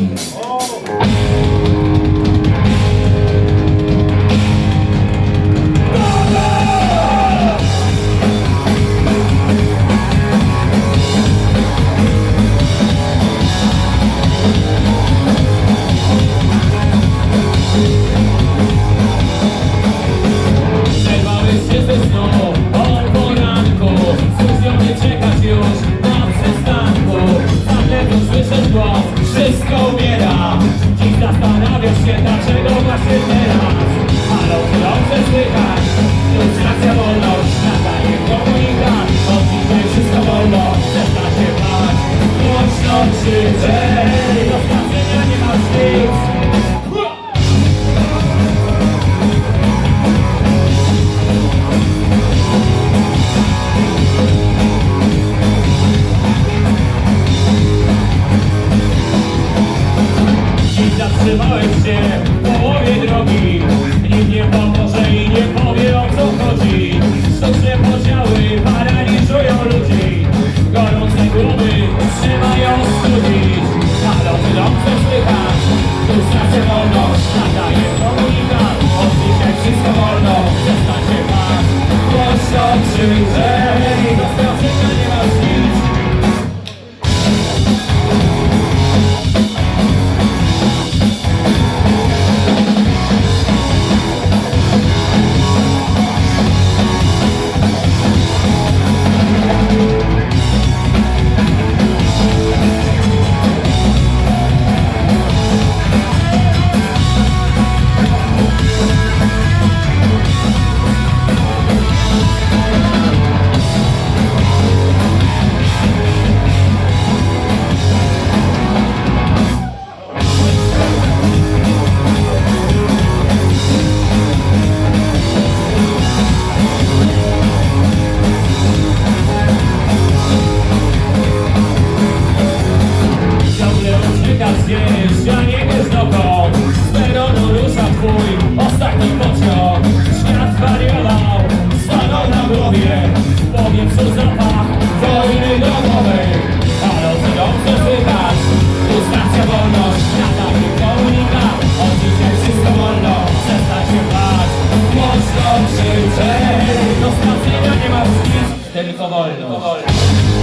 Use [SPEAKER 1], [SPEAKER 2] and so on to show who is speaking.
[SPEAKER 1] Martins. Się, dlaczego właśnie teraz? Czy dobrze słychać? Lustracja wolność, nadaje komunikat Od dzisiaj wszystko wolno, przestań się bać Głośno krzyczeć, Dziś zatrzymałeś się w połowie drogi Ciągle uciekasz gdzieś, a nie wiesz dokąd. Z peronu rusza twój ostatni pociąg Świat wariował, stanął na głowie. Powiem co zapach wojny domowej. Halo, stacja wolność, Od dzisiaj wszystko wolno, się nie nic, tylko wolność